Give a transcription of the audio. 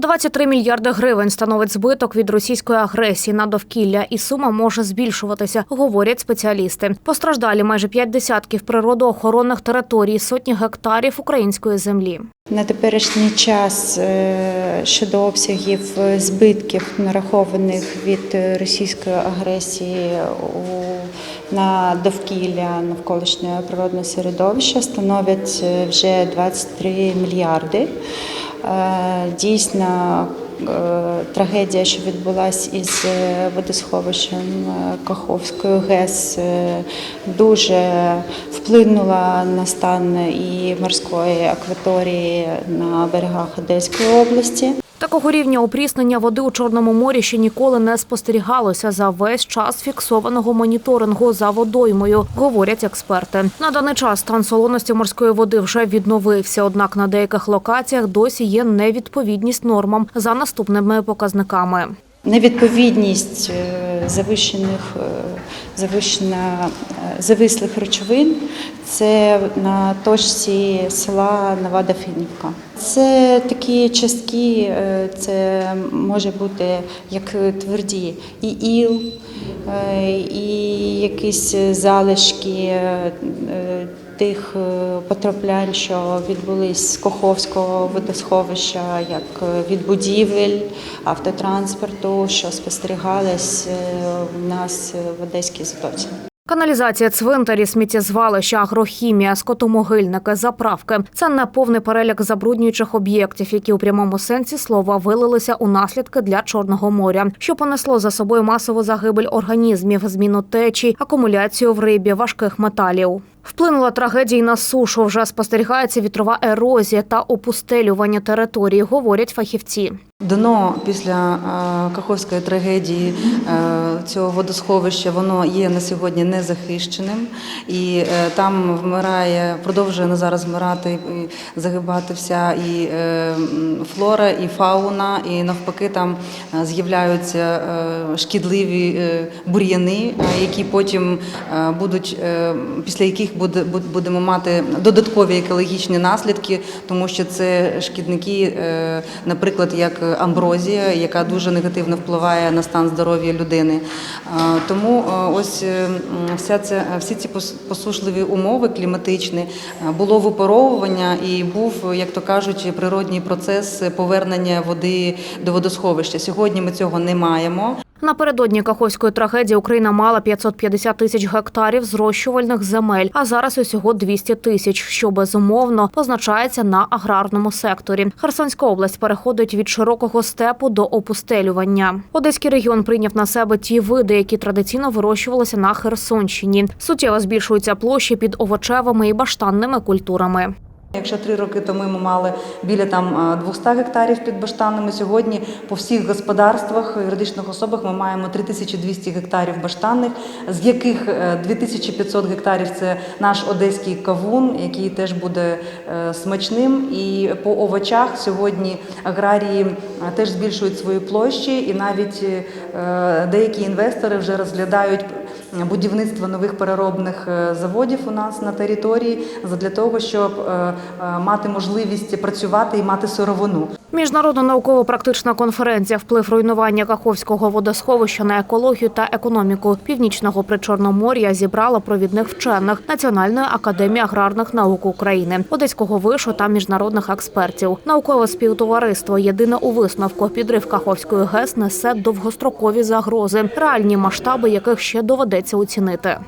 23 мільярди гривень становить збиток від російської агресії на довкілля, і сума може збільшуватися, говорять спеціалісти. Постраждалі майже п'ять десятків природоохоронних територій, сотні гектарів української землі. На теперішній час е, щодо обсягів е, збитків, нарахованих від е, російської агресії у- на довкілля навколишнього природного середовища, становлять е, вже 23 мільярди. Е, Дійсно, е, трагедія, що відбулася із водосховищем Каховської ГЕС, дуже вплинула на стан і морської акваторії на берегах Одеської області. Такого рівня опріснення води у Чорному морі ще ніколи не спостерігалося за весь час фіксованого моніторингу за водоймою, говорять експерти. На даний час стан солоності морської води вже відновився, однак на деяких локаціях досі є невідповідність нормам за наступними показниками. Невідповідність е, завищених е, завищена е, завислих речовин це на точці села Нова Фінівка. Це такі частки, е, це може бути як тверді і іл, е, і якісь залишки тих е, потраплянь, що відбулись з Коховського водосховища, як е, від будівель, автотранспорту, що спостерігались е, в нас в Одеській затоці. Каналізація цвинтарі, сміттєзвалища, агрохімія, скотомогильники, заправки це не повний перелік забруднюючих об'єктів, які у прямому сенсі слова вилилися у наслідки для Чорного моря, що понесло за собою масову загибель організмів, зміну течій, акумуляцію в рибі, важких металів. Вплинула трагедія на сушу. Вже спостерігається вітрова ерозія та опустелювання території, говорять фахівці. Дно після е, Каховської трагедії е, цього водосховища воно є на сьогодні незахищеним, і е, там вмирає, продовжує на зараз вмирати загибати вся і флора, і фауна, і навпаки там з'являються шкідливі бур'яни, які потім будуть після яких будемо мати додаткові екологічні наслідки, тому що це шкідники, е, наприклад, як амброзія, яка дуже негативно впливає на стан здоров'я людини. Е, Тому е, ось вся ця всі ці пос- посушливі умови кліматичні було випаровування і був, як то кажуть, природній процес повернення води до водосховища. Сьогодні ми цього не маємо. Напередодні Каховської трагедії Україна мала 550 тисяч гектарів зрощувальних земель, а зараз усього 200 тисяч, що безумовно позначається на аграрному секторі. Херсонська область переходить від широкого степу до опустелювання. Одеський регіон прийняв на себе ті види, які традиційно вирощувалися на Херсонщині. Суттєво збільшуються площі під овочевими і баштанними культурами. Якщо три роки тому ми мали біля там е, 200 гектарів під баштанами, сьогодні по всіх господарствах юридичних особах ми маємо 3200 гектарів баштанних, з яких е, 2500 гектарів це наш одеський кавун, який теж буде е, смачним. І по овочах сьогодні аграрії е, теж збільшують свої площі, і навіть е, деякі інвестори вже розглядають будівництво нових переробних е, заводів у нас на території для того, щоб е, е, мати можливість працювати і мати сировину. Міжнародна науково-практична конференція Вплив руйнування Каховського водосховища на екологію та економіку північного причорномор'я зібрала провідних вчених Національної академії аграрних наук України, Одеського вишу та міжнародних експертів. Наукове співтовариство єдине у висновку підрив Каховської ГЕС несе довгострокові загрози, реальні масштаби яких ще доведеться оцінити.